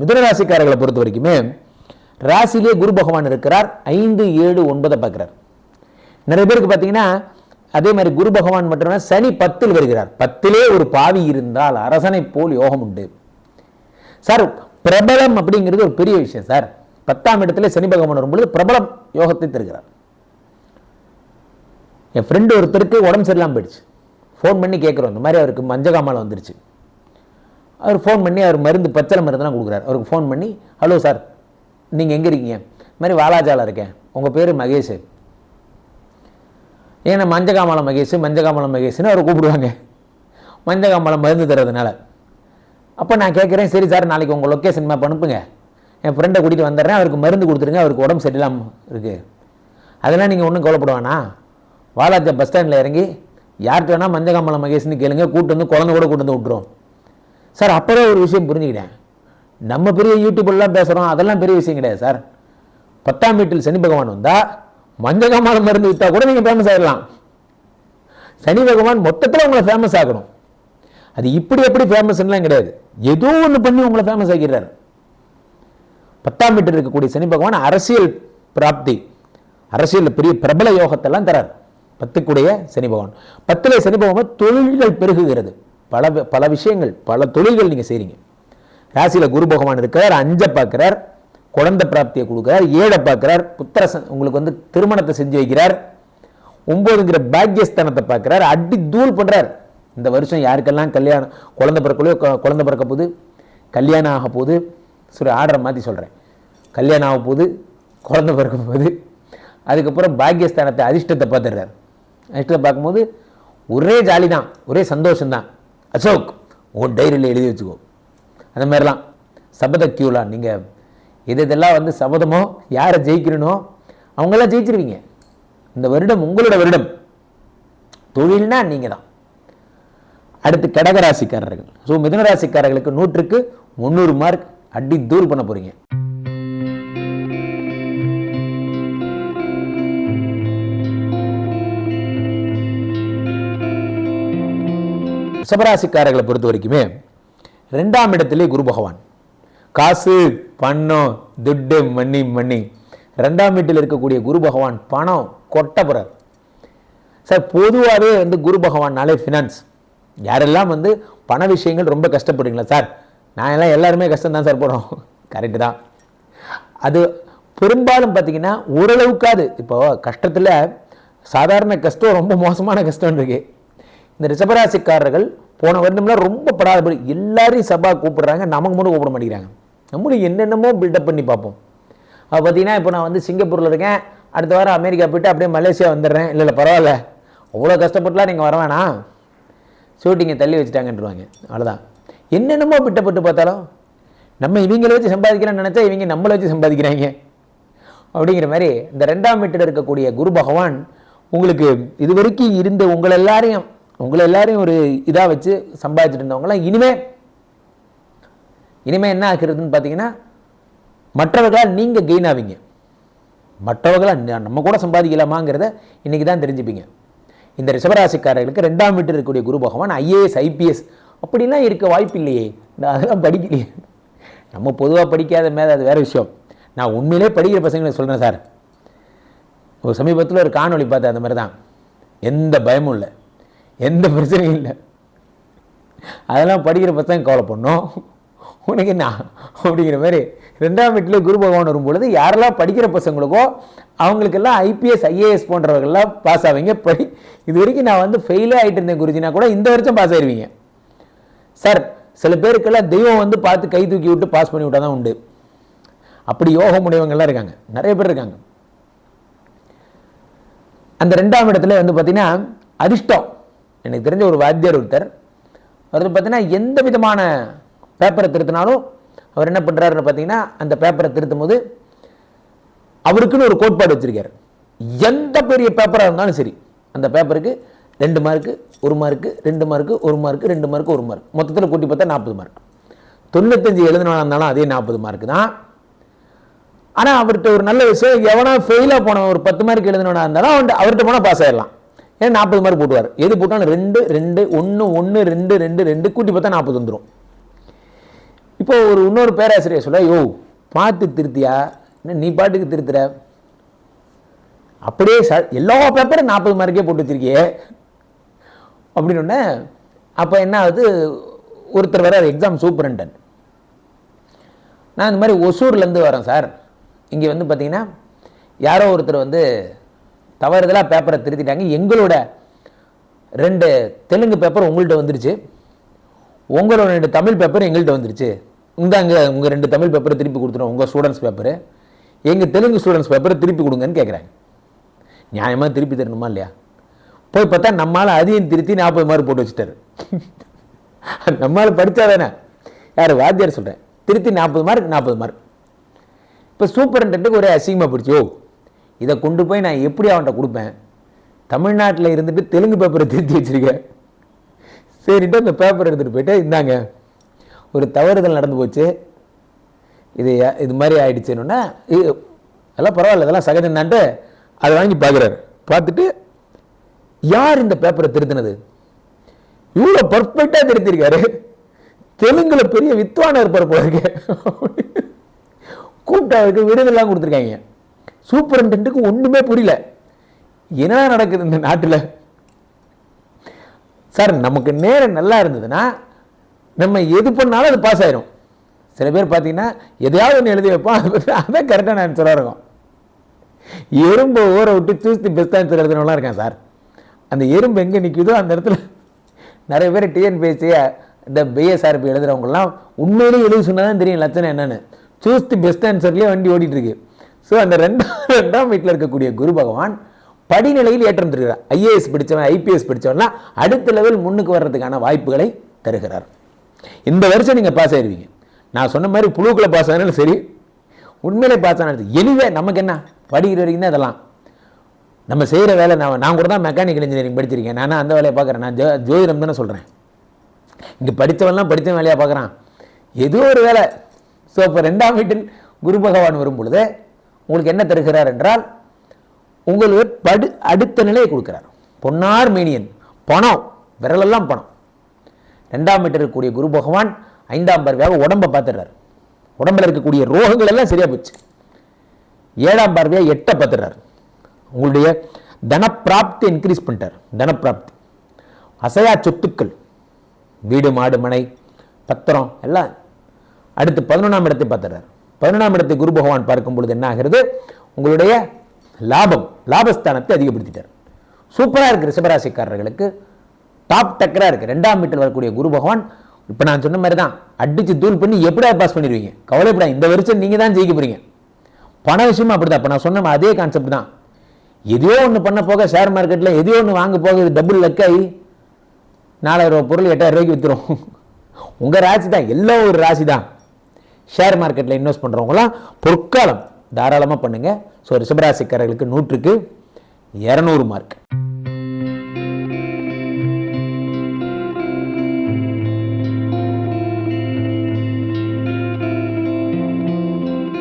மிதுன ராசிக்காரர்களை பொறுத்த வரைக்குமே ராசிலே குரு பகவான் இருக்கிறார். ஐந்து ஏழு ஒன்பதை பார்க்குறார். நிறைய பேருக்கு பார்த்தீங்கன்னா அதே மாதிரி குரு பகவான் மட்டுமே சனி பத்தில் வருகிறார். பத்திலே ஒரு பாவி இருந்தால் அரசனை போல் யோகம் உண்டு. சார் பிரபலம் அப்படிங்கிறது ஒரு பெரிய விஷயம் சார். பத்தாம் இடத்துல சனி பகவான் வரும்பொழுது பிரபலம் யோகத்தை தருகிறார். என் ஃப்ரெண்டு ஒருத்தருக்கு உடம்பு சரியில்லாமல் போயிடுச்சு. ஃபோன் பண்ணி கேட்குறோம். இந்த மாதிரி அவருக்கு மஞ்சகாமலை வந்துருச்சு. அவர் ஃபோன் பண்ணி அவர் மருந்து பச்சளை மருந்துலாம் கொடுக்குறாரு. அவருக்கு ஃபோன் பண்ணி ஹலோ சார் நீங்கள் எங்கே இருக்கீங்க? இது மாதிரி வாலாஜாவில் இருக்கேன். உங்கள் பேர் மகேஷ். ஏன்னா மஞ்சகாமலம் மகேஷ் மஞ்சகாமலம் மகேஷ்னு அவரை கூப்பிடுவாங்க. மஞ்சகாமலம் மருந்து தர்றதுனால. அப்போ நான் கேட்குறேன் சரி சார் நாளைக்கு உங்கள் லொக்கேஷன் மேப் அனுப்புங்க. என் ஃப்ரெண்டை கூட்டிகிட்டு வந்துடுறேன். அவருக்கு மருந்து கொடுத்துருங்க. அவருக்கு உடம்பு சரியில்லாமல் இருக்குது அதெல்லாம் நீங்கள் ஒன்றும் கவலைப்படுவானா வாலாஜா பஸ் ஸ்டாண்டில் இறங்கி யார்கிட்ட வேணால் மஞ்சகாமலம் மகேஷ்னு கேளுங்க. கூட்டு வந்து குழந்தை கூட கூட்டு வந்து விட்டுரும். சார் அப்போவே ஒரு விஷயம் புரிஞ்சுக்கிட்டேன். நம்ம பெரிய யூடியூப்லாம் பேசுகிறோம் அதெல்லாம் பெரிய விஷயம் கிடையாது சார். பத்தாம் வீட்டில் சனி பகவான் வந்தால் மஞ்சகமான மருந்து விற்றா கூட நீங்கள் ஃபேமஸ் ஆகிடலாம் சனி பகவான் மொத்தத்தில் உங்களை ஃபேமஸ் ஆகணும் அது இப்படி எப்படி ஃபேமஸ்லாம் கிடையாது. ஏதோ ஒன்று பண்ணி உங்களை ஃபேமஸ் ஆகிறார் பத்தாம் வீட்டில் இருக்கக்கூடிய சனி பகவான் அரசியல் பிராப்தி அரசியல் பெரிய பிரபல யோகத்தெல்லாம் தரார். பத்துக்குடைய சனி பகவான். பத்திலே சனி பகவான் தொழில்கள் பெருகுகிறது. பல பல விஷயங்கள் பல தொழில்கள் நீங்கள் செய்கிறீங்க ராசியில் குரு பகவான் இருக்கிறார் அஞ்சை பார்க்குறார் குழந்தை பிராப்தியை கொடுக்குறார் ஏழை பார்க்குறார் புத்திர ச- உங்களுக்கு வந்து திருமணத்தை செஞ்சு வைக்கிறார் ஒம்போதுங்கிற பாக்கியஸ்தானத்தை பார்க்குறாரு அடி தூள் பண்ணுறார் இந்த வருஷம் யாருக்கெல்லாம் கல்யாணம் குழந்தை பிறக்கலையோ குழந்தை பிறக்க போகுது கல்யாணம் ஆக போகுது சரி ஆர்டரை மாற்றி சொல்கிறேன் கல்யாணம் ஆக போகுது குழந்தை பிறக்க போது அதுக்கப்புறம் பாக்கியஸ்தானத்தை அதிர்ஷ்டத்தை பார்த்துடுறார். அதிர்ஷ்டத்தை பார்க்கும்போது ஒரே ஜாலி தான் ஒரே சந்தோஷம்தான். அசோக் உன் டைரியில் எழுதி வச்சுக்கோ. அந்த மாதிரிலாம். சபத கியூலாம் நீங்கள் எது இதெல்லாம் வந்து சபதமோ யாரை ஜெயிக்கிறனோ அவங்களாம் ஜெயிச்சிருவீங்க. இந்த வருடம் உங்களோட வருடம். தொழில்னா நீங்கள் தான் அடுத்து கடகராசிக்காரர்கள். ஸோ மிதனராசிக்காரர்களுக்கு நூற்றுக்கு முந்நூறு மார்க் அடி தூள் பண்ண போறீங்க. ரிஷபராசிக்காரர்களை பொறுத்த வரைக்குமே ரெண்டாம் இடத்திலே குரு பகவான். காசு பணம் துட்டு மண்ணி மண்ணி ரெண்டாம் வீட்டில் இருக்கக்கூடிய குரு பகவான் பணம் கொட்ட சார் பொதுவாகவே வந்து குரு பகவான்னாலே ஃபினான்ஸ் யாரெல்லாம் வந்து பண விஷயங்கள் ரொம்ப கஷ்டப்படுறீங்களா? சார் நான் எல்லாம் எல்லாருமே கஷ்டம் தான் சார் போகிறோம் கரெக்டு தான். அது பெரும்பாலும் பார்த்தீங்கன்னா ஓரளவுக்காது இப்போது கஷ்டத்தில் சாதாரண கஷ்டம் ரொம்ப மோசமான கஷ்டம் இருக்குது இந்த ரிஷபராசிக்காரர்கள் போன வருடம்லாம் ரொம்ப படாத எல்லாரையும் சபா கூப்பிடுறாங்க நமக்கு மட்டும் கூப்பிட மாட்டேங்கிறாங்க நம்மளும் என்னென்னமோ பில்டப் பண்ணி பார்ப்போம். அப்போ பார்த்தீங்கன்னா இப்போ நான் வந்து சிங்கப்பூரில் இருக்கேன். அடுத்த வாரம் அமெரிக்கா போயிட்டு அப்படியே மலேசியா வந்துடுறேன். இல்லை இல்லை பரவாயில்ல. அவ்வளோ கஷ்டப்பட்டுலாம் நீங்கள் வர வேணாம். ஷூட்டிங்கை தள்ளி வச்சுட்டாங்கன்றுவாங்க. அவ்வளோதான் என்னென்னமோ பிட்டப்பட்டு பார்த்தாலும் நம்ம இவங்களை வச்சு சம்பாதிக்கிறோம்னு நினச்சா இவங்க நம்மளை வச்சு சம்பாதிக்கிறாங்க. அப்படிங்கிற மாதிரி இந்த ரெண்டாம் வீட்டில் இருக்கக்கூடிய குரு பகவான் உங்களுக்கு இது வரைக்கும் இருந்த உங்களை எல்லாரையும் உங்களை எல்லாரையும் ஒரு இதாக வச்சு சம்பாதிச்சுட்டு இருந்தவங்களாம் இனிமே இனிமே என்ன ஆகிறதுன்னு பார்த்தீங்கன்னா மற்றவர்களால் நீங்கள் கெயின் ஆவீங்க. மற்றவர்களால் நம்ம கூட சம்பாதிக்கலாமாங்கிறத இன்றைக்கி தான் தெரிஞ்சுப்பீங்க. இந்த ரிஷபராசிக்காரர்களுக்கு ரெண்டாம் வீட்டில் இருக்கக்கூடிய குரு பகவான் ஐஏஎஸ் ஐபிஎஸ் அப்படிலாம் இருக்க வாய்ப்பு இல்லையே. நான் அதெல்லாம் படிக்கலையே. நம்ம பொதுவாக படிக்காத மேலே அது வேறு விஷயம். நான் உண்மையிலே படிக்கிற பசங்களை சொல்கிறேன் சார். ஒரு சமீபத்தில் ஒரு காணொளி பார்த்தேன் அந்த மாதிரி தான் எந்த பயமும் இல்லை. எந்த பிரச்சனையும் இல்லை. அதெல்லாம் படிக்கிற பசங்க கவலை பண்ணோம் உனக்கு என்ன? அப்படிங்கிற மாதிரி ரெண்டாம் வீட்டில் குரு பகவான் வரும்பொழுது யாரெல்லாம் படிக்கிற பசங்களுக்கோ அவங்களுக்கெல்லாம் ஐபிஎஸ் ஐஏஎஸ் போன்றவர்கள்லாம் பாஸ் ஆவீங்க. படி இது வரைக்கும் நான் வந்து ஃபெயிலே ஆகிட்டு இருந்தேன் குருஜினா கூட இந்த வருஷம் பாஸ் ஆயிடுவீங்க சார் சில பேருக்கெல்லாம் தெய்வம் வந்து பார்த்து கை தூக்கி விட்டு பாஸ் பண்ணி விட்டால் தான் உண்டு. அப்படி யோகம் உடையவங்கள்லாம் இருக்காங்க. நிறைய பேர் இருக்காங்க. அந்த ரெண்டாம் இடத்துல வந்து பார்த்திங்கன்னா அதிர்ஷ்டம். எனக்கு தெரிஞ்ச ஒரு வாத்தியார் ஒருத்தர் அவர் பார்த்தீங்கன்னா எந்த விதமான பேப்பரை திருத்தினாலும் அவர் என்ன பண்ணுறாருன்னு பார்த்தீங்கன்னா அந்த பேப்பரை திருத்தும் போது அவருக்குன்னு ஒரு கோட்பாடு வச்சுருக்கார். எந்த பெரிய பேப்பராக இருந்தாலும் சரி அந்த பேப்பருக்கு ரெண்டு மார்க்கு ஒரு மார்க்கு ரெண்டு மார்க்கு ஒரு மார்க்கு ரெண்டு மார்க்கு ஒரு மார்க் மொத்தத்தில் கூட்டி பார்த்தா நாற்பது மார்க் தொண்ணூத்தஞ்சு எழுதினா இருந்தாலும் அதே நாற்பது மார்க் தான். ஆனால் அவர்கிட்ட ஒரு நல்ல விஷயம் எவனா ஃபெயிலாக போனவன் ஒரு பத்து மார்க் எழுதினவனா இருந்தாலும் அவன் அவர்கிட்ட போனால் பாஸ் ஆயிடலாம். ஏன்னா நாற்பது மார்க் போட்டுவார்? எது போட்டாலும் ரெண்டு ரெண்டு ஒன்று ஒன்று ரெண்டு ரெண்டு ரெண்டு கூட்டி பார்த்தா நாற்பது வந்துடும் இப்போ ஒரு இன்னொரு பேராசிரியர் சொல்ல யோ பார்த்து திருத்தியா? என்ன நீ பாட்டுக்கு திருத்துற? அப்படியே ச எல்லா பேப்பரும் நாற்பது மார்க்கே போட்டு வச்சிருக்கியே. அப்படின்னு அப்போ என்ன ஆகுது? ஒருத்தர் வர எக்ஸாம் சூப்பரண்டன் நான் இந்த மாதிரி ஒசூர்லேருந்து வரேன் சார். இங்கே வந்து பார்த்தீங்கன்னா யாரோ ஒருத்தர் வந்து தவறுதலாக பேப்பரை திருத்திட்டாங்க. எங்களோட ரெண்டு தெலுங்கு பேப்பர் உங்கள்கிட்ட வந்துருச்சு. உங்களோட ரெண்டு தமிழ் பேப்பர் எங்கள்கிட்ட வந்துருச்சு. இந்தாங்க உங்கள் ரெண்டு தமிழ் பேப்பரை திருப்பி கொடுத்துருவோம் உங்கள் ஸ்டூடெண்ட்ஸ் பேப்பரு எங்கள் தெலுங்கு ஸ்டூடெண்ட்ஸ் பேப்பரை திருப்பி கொடுங்கன்னு கேட்குறாங்க நியாயமாக திருப்பி தரணுமா இல்லையா? போய் பார்த்தா நம்மளால் அதையும் திருத்தி நாற்பது மார்க் போட்டு வச்சுட்டாரு. நம்மளால் படித்தா தானே. யார்? வாத்தியார் சொல்கிறேன் திருத்தி நாற்பது மார்க் நாற்பது மார்க். இப்போ சூப்பரண்டென்ட்டுக்கு ஒரே அசிங்கமாக பிடிச்சி ஓ இதை கொண்டு போய் நான் எப்படி அவன்கிட்ட கொடுப்பேன்? தமிழ்நாட்டில் இருந்துட்டு தெலுங்கு பேப்பரை திருத்தி வச்சுருக்கேன் சரிட்டு அந்த பேப்பர் எடுத்துகிட்டு போயிட்டு இந்தாங்க ஒரு தவறுதல் நடந்து போச்சு. இது இது மாதிரி ஆயிடுச்சுன்னா அதெல்லாம் பரவாயில்ல இதெல்லாம் சகஜம்தான்ட்டு அதை வாங்கி பார்க்குறாரு. பார்த்துட்டு யார் இந்த பேப்பரை திருத்தினது? இவ்வளோ பர்ஃபெக்டாக திருத்திருக்காரு தெலுங்குல பெரிய வித்வான இருப்பார் போல இருக்கு. கூப்பிட்டு அவருக்கு விருதெல்லாம் கொடுத்துருக்காங்க. சூப்பரண்டென்ட்டுக்கு ஒன்றுமே புரியல. என்ன நடக்குது இந்த நாட்டில்? சார் நமக்கு நேரம் நல்லா இருந்ததுன்னா நம்ம எது பண்ணாலும் அது பாஸ் ஆயிரும். சில பேர் பார்த்தீங்கன்னா எதையாவது ஒன்று எழுதி வைப்போம் அதை பற்றி அதான் கரெக்டான ஆன்சராக இருக்கும். எறும்பை ஊற விட்டு சூஸ் தி பெஸ்ட் ஆன்சர் எழுதுனவங்களாம் இருக்கேன் சார். அந்த எறும்பு எங்கே நிற்குதோ அந்த இடத்துல நிறைய பேர் டிஎன்பிஎஸ்சியை இந்த பிஎஸ்ஆர்பி எழுதுகிறவங்கலாம் உண்மையிலேயே எழுதி சொன்னால் தான் தெரியும் லட்சணம் என்னென்னு. சூஸ் தி பெஸ்ட் ஆன்சர்லேயே வண்டி ஓடிட்டுருக்கு ஸோ அந்த ரெண்டாம் ரெண்டாம் வீட்டில் இருக்கக்கூடிய குரு பகவான் படிநிலையில் ஏற்றம் தருகிறார் ஐஏஎஸ் படித்தவன் ஐபிஎஸ் படித்தவன்லாம் அடுத்த லெவல் முன்னுக்கு வர்றதுக்கான வாய்ப்புகளை தருகிறார். இந்த வருஷம் நீங்கள் பாஸ் ஆயிடுவீங்க நான் சொன்ன மாதிரி புழுக்களை பாஸ் ஆனாலும் சரி உண்மையிலே பாஸ் ஆனாலும் எனிவே நமக்கு என்ன? படிக்கிற வரைக்கும் தான் இதெல்லாம். நம்ம செய்கிற வேலை நான் நான் கூட தான் மெக்கானிக்கல் இன்ஜினியரிங் படிச்சிருக்கேன் நான் அந்த வேலையை பார்க்குறேன். நான் ஜோ ஜோதிடம் தானே சொல்கிறேன் இங்கே படித்தவன்லாம் படித்த வேலையாக பார்க்குறான். ஏதோ ஒரு வேலை. ஸோ இப்போ ரெண்டாம் வீட்டில் குரு பகவான் வரும் பொழுது உங்களுக்கு என்ன தருகிறார் என்றால் உங்களுக்கு படு அடுத்த நிலையை கொடுக்கிறார். பொன்னார் மேனியன். பணம். விரலெல்லாம் பணம். ரெண்டாம் மீட்டர் இருக்கக்கூடிய குரு பகவான் ஐந்தாம் பார்வையாக உடம்பை பார்த்துடுறார். உடம்புல இருக்கக்கூடிய ரோகங்கள் எல்லாம் சரியா போச்சு. ஏழாம் பார்வையாக எட்டை பார்த்துடுறார். உங்களுடைய தனப்பிராப்தி இன்க்ரீஸ் பண்ணிட்டார். தனப்பிராப்தி. அசையா சொத்துக்கள். வீடு மாடு மனை பத்திரம் எல்லாம் அடுத்து பதினொன்றாம் இடத்தை பார்த்துடுறாரு. பதினொன்றாம் இடத்தை குரு பகவான் பார்க்கும் பொழுது என்ன ஆகிறது? உங்களுடைய லாபம் லாபஸ்தானத்தை அதிகப்படுத்திட்டார். சூப்பராக இருக்குது ரிஷபராசிக்காரர்களுக்கு. டாப் டக்கராக இருக்குது ரெண்டாம் வீட்டில் வரக்கூடிய குரு பகவான் இப்போ நான் சொன்ன மாதிரி தான் அடித்து தூள் பண்ணி எப்படியா பாஸ் பண்ணிடுவீங்க? கவலைப்படா இந்த வருஷம் நீங்கள் தான் ஜெயிக்க போகிறீங்க பண விஷயமும் அப்படிதான். இப்போ நான் சொன்ன அதே கான்செப்ட் தான். எதையோ ஒன்று பண்ண போக ஷேர் மார்க்கெட்டில் எதையோ ஒன்று வாங்க போக இது டபுள் லக்காகி நாலாயிரம் ரூபா பொருள் எட்டாயிரம் ரூபாய்க்கு விற்றுரும் உங்கள் ராசி தான் எல்லாம் ஒரு ராசி தான் ஷேர் மார்க்கெட்டில் இன்வெஸ்ட் பண்ணுறவங்களாம் பொற்காலம் தாராளமாக பண்ணுங்கள் ஸோ ரிஷபராசிக்காரர்களுக்கு நூற்றுக்கு இரநூறு மார்க்